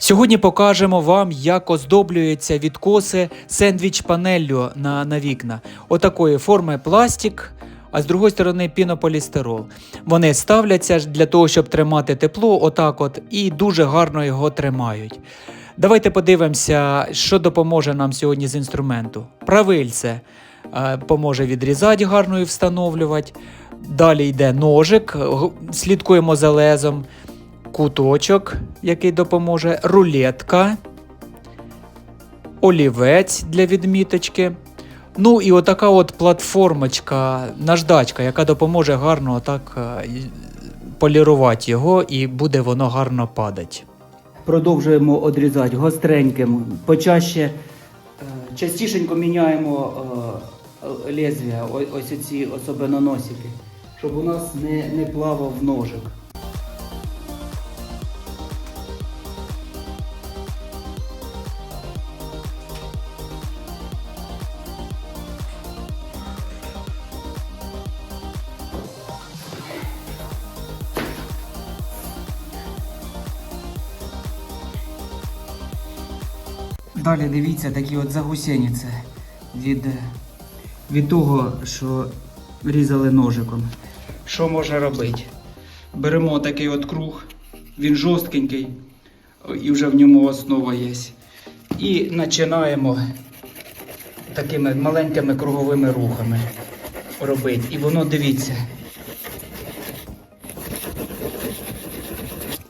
Сьогодні покажемо вам, як оздоблюються відкоси сендвіч панеллю на, на вікна. Отакої форми пластик, а з другої сторони пінополістирол. Вони ставляться для того, щоб тримати тепло, отак от, і дуже гарно його тримають. Давайте подивимося, що допоможе нам сьогодні з інструменту. Правильце е, поможе відрізати гарно і встановлювати. Далі йде ножик, слідкуємо за лезом куточок, який допоможе, рулетка, олівець для відміточки. Ну і отака от платформочка, наждачка, яка допоможе гарно отак е, полірувати його, і буде воно гарно падати. Продовжуємо одрізати гостреньким. Почаще, е, частішенько міняємо е, лезвія, ось ці особливо носики, щоб у нас не, не плавав ножик. Далі дивіться такі от загусениці від, від того, що різали ножиком. Що можна робити? Беремо такий от круг, він жорсткенький, і вже в ньому основа є. І починаємо такими маленькими круговими рухами робити. І воно дивіться.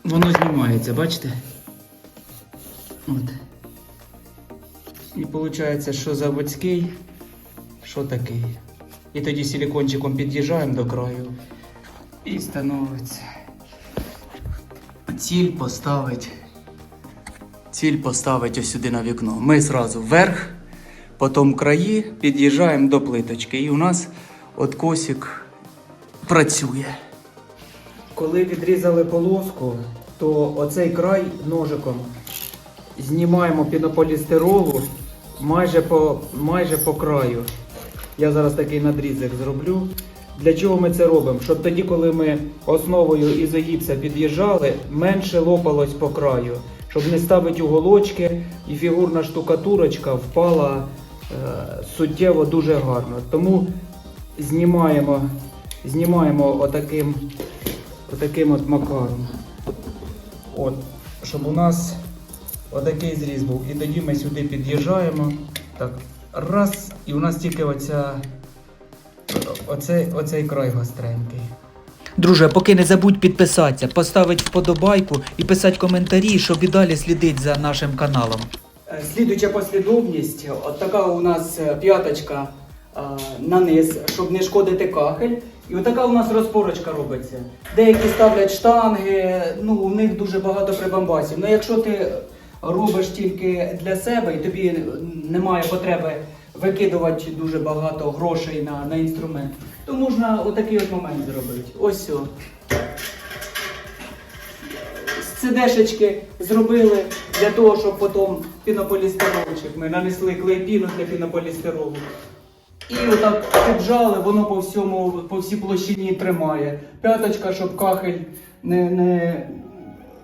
Воно знімається, бачите? От. І виходить, що заводський, що такий. І тоді силикончиком під'їжджаємо до краю і становиться. Ціль поставить. Ціль поставить ось сюди на вікно. Ми зразу вверх, потім краї, під'їжджаємо до плиточки. І у нас от косик працює. Коли відрізали полоску, то оцей край ножиком знімаємо пінополістиролу майже по, майже по краю. Я зараз такий надрізок зроблю. Для чого ми це робимо? Щоб тоді, коли ми основою ізогіпса під'їжджали, менше лопалось по краю, щоб не ставити уголочки і фігурна штукатурочка впала е, суттєво дуже гарно. Тому знімаємо, знімаємо отаким, отаким от макаром. От, щоб у нас отакий зріз був. І тоді ми сюди під'їжджаємо. Так, раз, і у нас тільки оця, оцей, оцей край гостренький. Друже, поки не забудь підписатися, поставити вподобайку і писати коментарі, щоб і далі слідити за нашим каналом. Е, Слідуюча послідовність, от така у нас е, п'яточка е, на низ, щоб не шкодити кахель. І отака у нас розпорочка робиться. Деякі ставлять штанги, ну у них дуже багато прибамбасів. Ну якщо ти робиш тільки для себе і тобі немає потреби викидувати дуже багато грошей на, на інструмент, то можна отакий от момент зробити. Ось о. з CD-шечки зробили для того, щоб потім пінополістиролчик. Ми нанесли клейпіну для пінополістиролу. І отак піджали, воно по всьому, по всій площині тримає. П'яточка, щоб кахель не, не,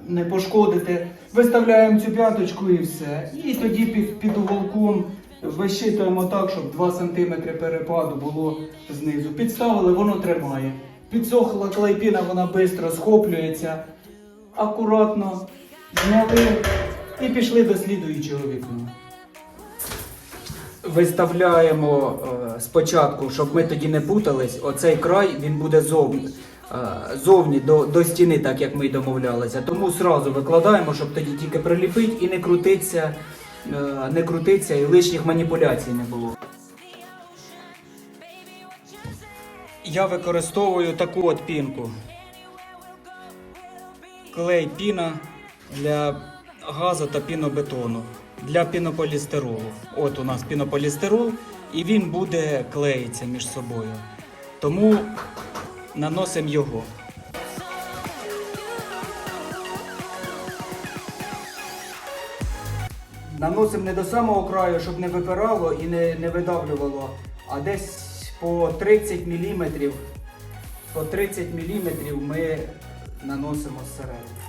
не пошкодити. Виставляємо цю п'яточку і все. І тоді під, під уголком вищитуємо так, щоб 2 см перепаду було знизу. Підставили, воно тримає. Підсохла клейпіна, вона швидко схоплюється. Акуратно зняли і пішли до слідуючого вікна. Виставляємо е, спочатку, щоб ми тоді не путались. Оцей край він буде зовні, зовні до, до стіни, так як ми й домовлялися. Тому сразу викладаємо, щоб тоді тільки приліпити і не крутиться, е, не крутиться і лишніх маніпуляцій не було. Я використовую таку от пінку. Клей піна для газу та пінобетону для пінополістиролу. От у нас пінополістирол, і він буде клеїтися між собою. Тому наносимо його. Наносимо не до самого краю, щоб не випирало і не, не видавлювало, а десь по 30 мм. По 30 мм ми наносимо зсередини.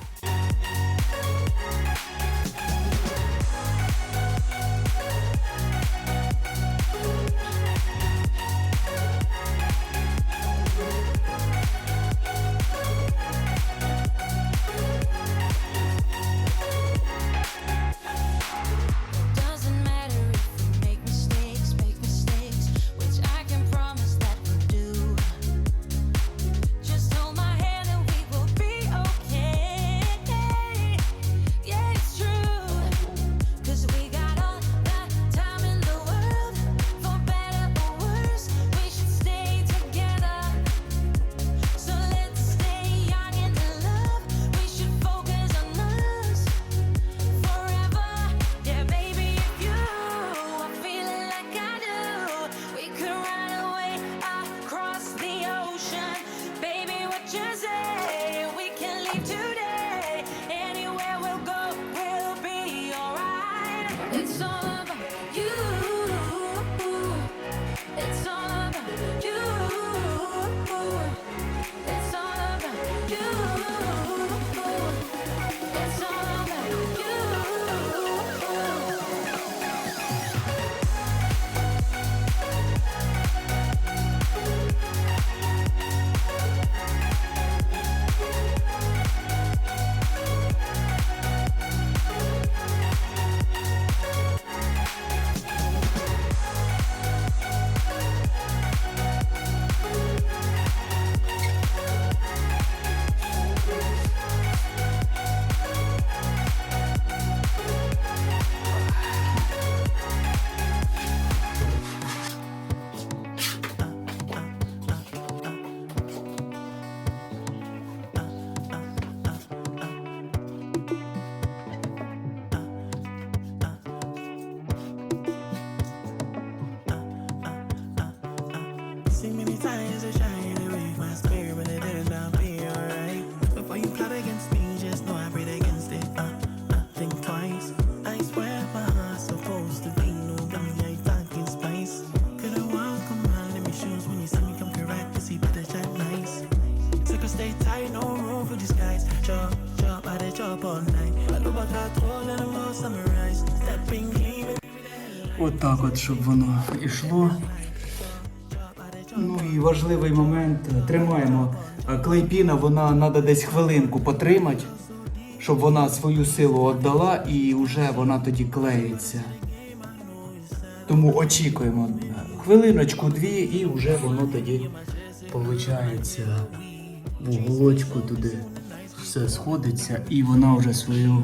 All Отак от, щоб воно йшло. Ну і важливий момент. Тримаємо е, клейпіна, вона треба десь хвилинку потримати, щоб вона свою силу віддала і вже вона тоді клеїться. Тому очікуємо е, хвилиночку-дві і вже воно тоді виходить в уголочку туди. Все сходиться і вона вже свою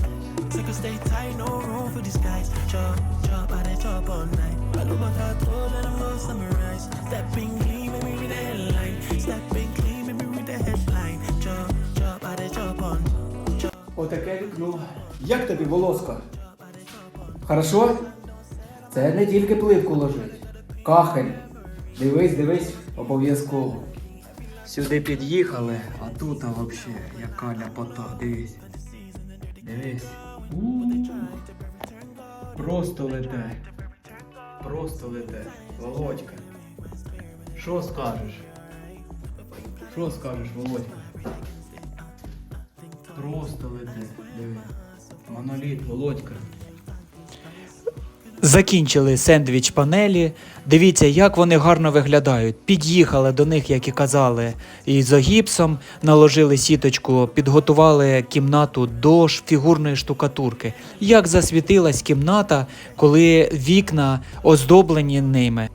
A stay tight, no room for disguise. Chop, chop, I did chop all night. I look back at all and I'm all summarized. Stepping clean, make me read the headline. Stepping clean, make me read the headline. Chop, chop, I did chop on. Отаке вікно. Як тобі, волоска? Хорошо? Це не тільки плитку ложить. Кахель. Дивись, дивись, обов'язково. Сюди під'їхали, а тут а взагалі яка ляпота, дивись. Дивись. Просто лете. Просто лете. Володька. Що скажеш? Що скажеш, Володька? Просто лете. Диви. Моноліт, Володька. Закінчили сендвіч панелі. Дивіться, як вони гарно виглядають. Під'їхали до них, як і казали, ізогіпсом, наложили сіточку, підготували кімнату до фігурної штукатурки. Як засвітилась кімната, коли вікна оздоблені ними.